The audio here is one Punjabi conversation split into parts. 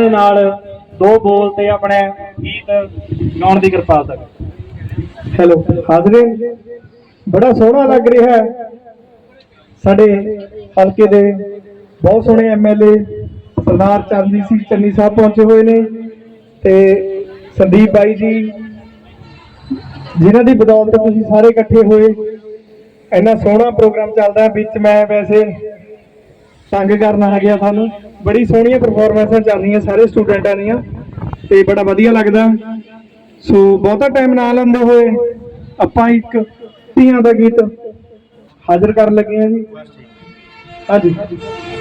ਦੇ ਨਾਲ ਦੋ ਬੋਲ ਤੇ ਆਪਣੇ ਗੀਤ ਗਾਉਣ ਦੀ ਕਿਰਪਾਲਤਾ ਕਰੋ। ਹੈਲੋ ਹਾਜ਼ਰੀਨ ਬੜਾ ਸੋਹਣਾ ਲੱਗ ਰਿਹਾ ਹੈ। ਸਾਡੇ ਹਲਕੇ ਦੇ ਬਹੁਤ ਸੋਹਣੇ ਐਮਐਲਏ ਸਰਦਾਰ ਚਰਨਜੀਤ ਸਿੰਘ ਚੰਨੀ ਸਾਹਿਬ ਪਹੁੰਚੇ ਹੋਏ ਨੇ ਤੇ ਸੰਦੀਪ ਬਾਈ ਜੀ, ਜਿਨ੍ਹਾਂ ਦੀ ਬਦੌਲਤ ਤੁਸੀਂ ਸਾਰੇ ਇਕੱਠੇ ਹੋਏ। ਇੰਨਾ ਸੋਹਣਾ ਪ੍ਰੋਗਰਾਮ ਚੱਲਦਾ ਵਿੱਚ ਮੈਂ ਵੈਸੇ ਤੰਗ ਕਰਨ ਆ ਗਿਆ ਤੁਹਾਨੂੰ ਬੜੀ ਸੋਹਣੀਆਂ ਪਰਫਾਰਮੈਂਸਾਂ ਚੱਲ ਰਹੀਆਂ ਸਾਰੇ ਸਟੂਡੈਂਟਾਂ ਦੀਆਂ। ਤੇ ਬੜਾ ਵਧੀਆ ਲੱਗਦਾ। ਸੋ ਬਹੁਤਾ ਟਾਈਮ ਨਾ ਲੈਂਦੇ ਹੋਏ ਆਪਾਂ ਇੱਕ ਧੀਆਂ ਦਾ ਗੀਤ ਹਾਜ਼ਰ ਕਰਨ ਲੱਗੇ ਹਾਂ ਜੀ। ਹਾਂਜੀ।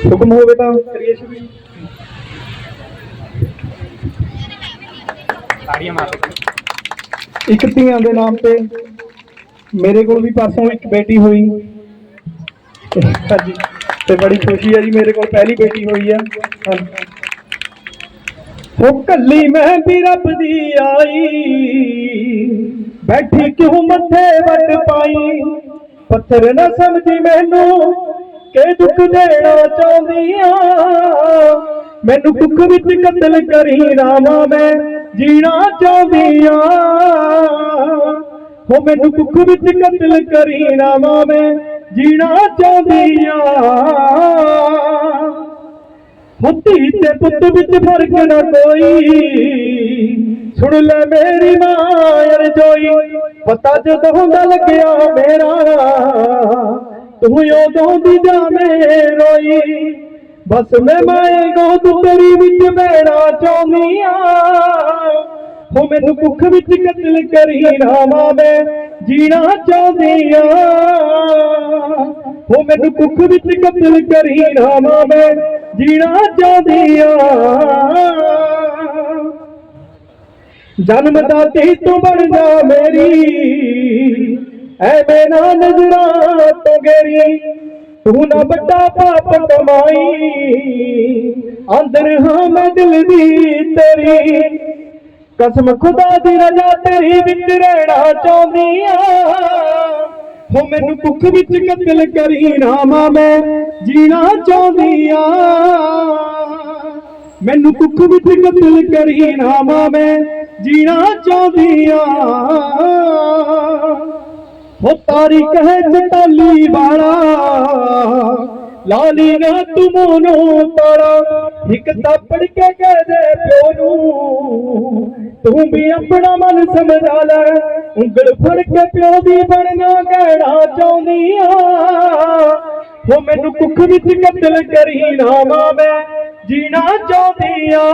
ਹੁਕਮ ਹੋਵੇ ਤਾਂ ਕਰੀਏ ਸ਼ੁਰੂ। ਤਾੜੀਆਂ ਮਾਰੋ। ਇੱਕ ਧੀਆਂ ਦੇ ਨਾਮ ਤੇ ਮੇਰੇ ਕੋਲ ਵੀ ਪਾਸੋਂ ਇੱਕ ਬੇਟੀ ਹੋਈ। ਹਾਂਜੀ। ਤੇ ਬੜੀ ਖੁਸ਼ੀ ਹੈ ਜੀ, ਮੇਰੇ ਕੋਲ ਪਹਿਲੀ ਬੇਟੀ ਹੋਈ ਹੈ ਉਹ ਕੱਲੀ ਮੈਂ ਵੀ ਰੱਬ ਦੀ ਆਈ। ਬੈਠੀ ਕਿਉਂ ਮੱਥੇ ਵੱਟ ਪਾਈ? ਪੱਥਰ ਨਾ ਸਮਝੀ ਮੈਨੂੰ ਕਿ ਦੁੱਖ ਦੇਣਾ ਚਾਹੁੰਦੀ ਆ ਮੈਨੂੰ ਕੁੱਖ ਵਿੱਚ ਕਤਲ ਕਰੀ ਰਾਮਾ ਮੈਂ ਜੀਣਾ ਚਾਹੁੰਦੀ ਆ ਹੋ ਮੈਨੂੰ ਕੁੱਖ ਵਿੱਚ ਕਤਲ ਕਰੀ ਰਾਮਾ ਮੈਂ ਜੀਣਾ ਚਾਹੁੰਦੀ ਆ ਤੇ ਪੁੱਤ ਵਿੱਚ ਫ਼ਰਕ ਨਾ ਕੋਈ। ਸੁਣ ਲੈ ਮੇਰੀ ਮਾਂ ਅਰਜ਼ੋਈ, ਪਤਾ ਜਦੋਂ ਹੁੰਦਾ ਲੱਗਿਆ ਮੇਰਾ। ਤੂੰ ਉਦੋਂ ਦੀ ਜਾਵੇਂ ਰੋਈ। ਬਸ ਮੈਂ ਮਾਏ ਗੋ ਤੂੰ ਤੇਰੀ ਵਿੱਚ ਬੈਣਾ ਚਾਹੁੰਦੀ ਆ ਹੋ ਮੈਨੂੰ ਕੁੱਖ ਵਿੱਚ ਕਤਲ ਕਰੀ ਰਾਵਾ ਮੈਂ ਜੀਣਾ ਚਾਹੁੰਦੀ ਆ ਹੋ ਮੈਨੂੰ ਕੁੱਖ ਵਿੱਚ ਕਤਲ ਕਰੀ ਰਾਵਾ ਮੈਂ ਜੀਣਾ ਚਾਹੁੰਦੀ ਆ ਜਨਮ ਦਾਤੀ ਤੂੰ ਬਣ ਜਾ ਮੇਰੀ, ਐਵੇਂ ਨਾ ਨਜ਼ਰਾਂ ਤੋਂ ਗੇਰੀ। ਤੂੰ ਨਾ ਵੱਡਾ ਪਾਪ ਕਮਾਈ, ਅੰਦਰ ਹਾਂ ਮੈਂ ਦਿਲ ਦੀ ਤੇਰੀ। ਕਸਮ ਖੁਦਾ ਦੀ ਰਜ਼ਾ ਤੇਰੀ ਵਿੱਚ ਰਹਿਣਾ ਚਾਹੁੰਦੀ ਆ। ਹੋ ਮੈਨੂੰ ਭੁੱਖ ਵਿੱਚ ਕਤਲ ਕਰੀ ਰਾਮਾ ਮੈਂ ਜੀਣਾ ਚਾਹੁੰਦੀ ਆ। ਮੈਨੂੰ ਭੁੱਖ ਵਿੱਚ ਕਤਲ ਕਰੀ ਰਾਮਾ ਮੈਂ ਜੀਣਾ ਚਾਹੁੰਦੀ ਆ। ਹੋ ਤਾਰੀ ਕਹੇ ਚਟਾਲੀ ਵਾਲਾ ਲਾਲੀ ਨਾ ਤੂੰ ਮੋਨੋ ਤਾਰਾ ਇੱਕ ਤਾਪੜ ਕੇ ਕਹਿ ਦੇ ਪਿਓ ਨੂੰ, ਤੂੰ ਵੀ ਆਪਣਾ ਮਨ ਸਮਝਾ ਲੈ। ਉਂਗਲ ਫੜ ਕੇ ਪਿਓ ਦੀ ਬਣਨਾ ਕਹਿਣਾ ਚਾਹੁੰਦੀ ਆ? ਹੋ ਮੈਨੂੰ ਕੁੱਖ ਵਿੱਚ ਕਤਲ ਕਰੀ ਨਾ ਮੈਂ ਜੀਣਾ ਚਾਹੁੰਦੀ ਆ।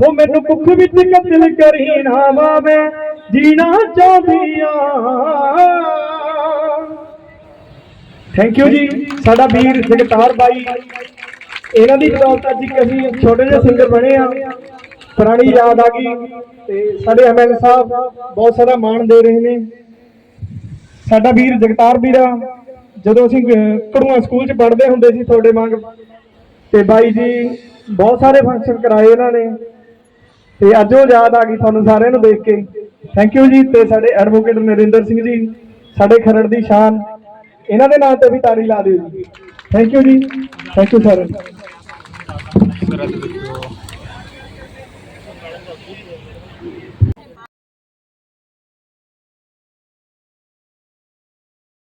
ਹੋ ਮੈਨੂੰ ਕੁੱਖ ਵਿੱਚ ਕਤਲ ਕਰੀ ਨਾ ਮੈਂ ਜੀਣਾ ਚਾਹੁੰਦੀ ਆ। ਥੈਂਕ ਯੂ ਜੀ। ਸਾਡਾ ਵੀਰ ਜਗਤਾਰ ਬਾਈ। ਇਹਨਾਂ ਦੀ ਬਦੌਲਤ ਅੱਜ ਇੱਕ ਅਸੀਂ ਛੋਟੇ ਜਿਹੇ ਸਿੰਗਰ ਬਣੇ ਆ। ਪੁਰਾਣੀ ਯਾਦ ਆ ਗਈ। ਤੇ ਸਾਡੇ ਐਮਐਲ ਸਾਹਿਬ ਬਹੁਤ ਸਾਰਾ ਮਾਣ ਦੇ ਰਹੇ ਨੇ। ਸਾਡਾ ਵੀਰ ਜਗਤਾਰ ਵੀਰਾ ਜਦੋਂ ਅਸੀਂ ਕੜੂਆ ਸਕੂਲ 'ਚ ਪੜ੍ਹਦੇ ਹੁੰਦੇ ਸੀ ਤੁਹਾਡੇ ਵਾਂਗ। ਤੇ ਬਾਈ ਜੀ ਬਹੁਤ ਸਾਰੇ ਫੰਕਸ਼ਨ ਕਰਾਏ ਇਹਨਾਂ ਨੇ। ਤੇ ਅੱਜ ਉਹ ਯਾਦ ਆ ਗਈ ਤੁਹਾਨੂੰ ਸਾਰਿਆਂ ਨੂੰ ਦੇਖ ਕੇ। ਥੈਂਕ ਯੂ ਜੀ। ਤੇ ਸਾਡੇ ਐਡਵੋਕੇਟ ਨਰਿੰਦਰ ਸਿੰਘ ਜੀ, ਸਾਡੇ ਖਰੜ ਦੀ ਸ਼ਾਨ। ਇਹਨਾਂ ਦੇ ਨਾਂ ਤੇ ਵੀ ਤਾੜੀ ਲਾ ਦਿਓ ਜੀ। ਥੈਂਕ ਯੂ ਜੀ। Thank you sir